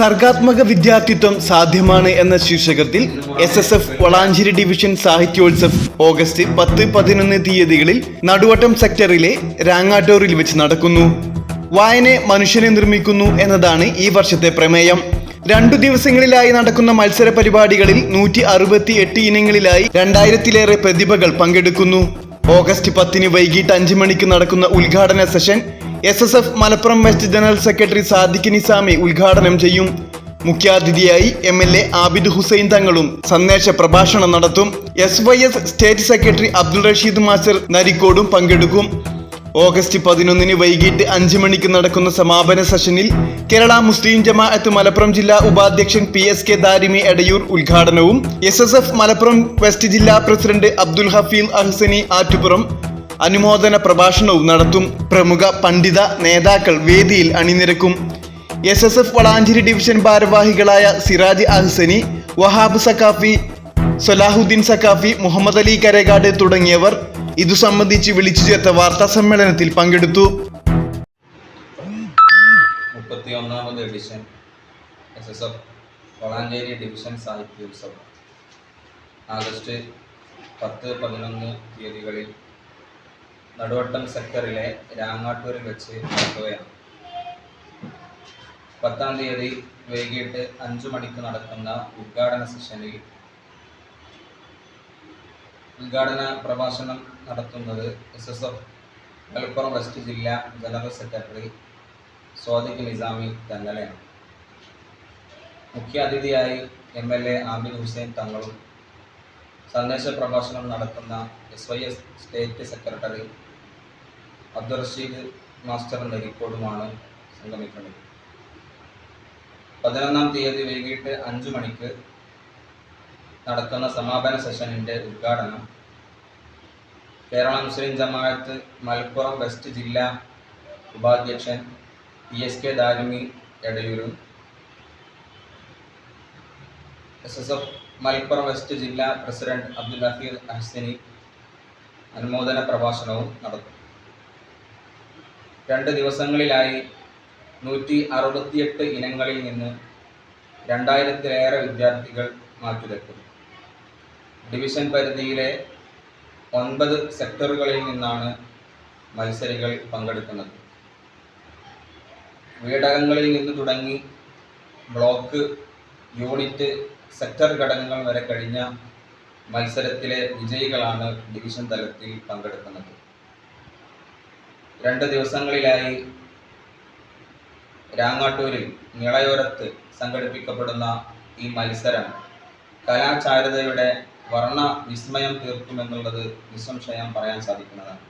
സർഗാത്മക വിദ്യാർത്ഥിത്വം സാധ്യമാണ് എന്ന ശീർഷകത്തിൽ S S F Valanchery division Sahityotsav August പത്ത് പതിനൊന്ന് തീയതികളിൽ നടുവട്ടം സെക്ടറിലെ രാങ്ങാട്ടൂരിൽ വെച്ച് നടക്കുന്നു. വായന മനുഷ്യനെ നിർമ്മിക്കുന്നു എന്നതാണ് ഈ വർഷത്തെ പ്രമേയം. രണ്ടു ദിവസങ്ങളിലായി നടക്കുന്ന മത്സര പരിപാടികളിൽ നൂറ്റി അറുപത്തി എട്ട് ഇനങ്ങളിലായി രണ്ടായിരത്തിലേറെ പ്രതിഭകൾ പങ്കെടുക്കുന്നു. ഓഗസ്റ്റ് പത്തിന് വൈകിട്ട് അഞ്ച് മണിക്ക് നടക്കുന്ന ഉദ്ഘാടന session S S F Malappuram west general secretary Sadiq Nizami ഉദ്ഘാടനം ചെയ്യും. മുഖ്യാതിഥിയായി M L A Abid Hussain തങ്ങളും സന്ദേശ പ്രഭാഷണം നടത്തും. S Y S state secretary Abdul Rasheed master നരിക്കോടും പങ്കെടുക്കും. ഓഗസ്റ്റ് പതിനൊന്നിന് വൈകിട്ട് അഞ്ച് മണിക്ക് നടക്കുന്ന സമാപന സെഷനിൽ കേരള മുസ്ലിം ജമാഅത്ത് മലപ്പുറം ജില്ലാ ഉപാധ്യക്ഷൻ P S K Darimi Edayur ഉദ്ഘാടനവും. S S F Malappuram west ജില്ലാ പ്രസിഡന്റ് അബ്ദുൽ ഹഫീൽ അഹ്സനി ആറ്റുപുറം. അനുമോദന പ്രഭാഷണവും നടത്തും പ്രമുഖ പണ്ഡിത നേതാക്കൾ വേദിയിൽ അണിനിരക്കും. S S F Valanchery division ഭാരവാഹികളായ സിറാജ് അഹ്സനി വഹാബ് സക്കാഫി സലാഹുദ്ദീൻ സക്കാഫി മുഹമ്മദ് അലി കരകാട് തുടങ്ങിയവർ ഇതു സംബന്ധിച്ച് വിളിച്ചു ചേർത്ത വാർത്താ സമ്മേളനത്തിൽ പങ്കെടുത്തു. എഡിഷൻ വളാഞ്ചേരി ഡിവിഷൻ സാഹിത്യോത്സവം. ആഗസ്റ്റ് പത്ത് പതിനൊന്ന് തീയതികളിൽ നടുവട്ടം സെക്ടറിലെ രാങ്ങാട്ടൂരിൽ വെച്ച് നടക്കുകയാണ്. പത്താം തീയതി വൈകിട്ട് അഞ്ചു മണിക്ക് നടക്കുന്ന ഉദ്ഘാടന സെഷനിൽ ഉദ്ഘാടന പ്രഭാഷണം നടത്തുന്നത് S S F Malappuram west ജില്ലാ ജനറൽ സെക്രട്ടറി സ്വാദിഖ് നിസാമി തന്നലെയാണ് മുഖ്യാതിഥിയായി M L A Abin Hussain തങ്ങളും സന്ദേശ പ്രഭാഷണം നടത്തുന്ന S Y S state secretary Abdul Rasheed നെരിക്കോടുമാണ് സംഗമിക്കുന്നത് പതിനൊന്നാം തീയതി വൈകിട്ട് അഞ്ചു മണിക്ക് നടക്കുന്ന സമാപന സെഷനിന്റെ ഉദ്ഘാടനം കേരള മുസ്ലിം ജമാഅത്ത് മലപ്പുറം വെസ്റ്റ് ജില്ലാ ഉപാധ്യക്ഷൻ P S K Darimi എടയൂരും S S F Malappuram west ജില്ലാ പ്രസിഡന്റ് അബ്ദുൽ ഹഫീർ അഹ്സനി അനുമോദന പ്രഭാഷണവും നടത്തും. രണ്ട് ദിവസങ്ങളിലായി നൂറ്റി അറുപത്തിയെട്ട് ഇനങ്ങളിൽ നിന്ന് രണ്ടായിരത്തിലേറെ വിദ്യാർത്ഥികൾ മാറ്റുരക്കും ഡിവിഷൻ പരിധിയിലെ ഒൻപത് സെക്ടറുകളിൽ നിന്നാണ് മത്സരികൾ പങ്കെടുക്കുന്നത്. വീടകങ്ങളിൽ നിന്ന് തുടങ്ങി ബ്ലോക്ക് യൂണിറ്റ് സെക്ടർ ഘടകങ്ങൾ വരെ കഴിഞ്ഞ മത്സരത്തിലെ വിജയികളാണ് ഡിവിഷൻ തലത്തിൽ പങ്കെടുക്കുന്നത്. രണ്ട് ദിവസങ്ങളിലായി രാങ്ങാട്ടൂരിൽ നിളയോരത്ത് സംഘടിപ്പിക്കപ്പെടുന്ന ഈ മത്സരം കലാചാരുതയുടെ വർണ വിസ്മയം തീർക്കുമെന്നുള്ളത് നിസ്സംശയം പറയാൻ സാധിക്കുന്നതാണ്.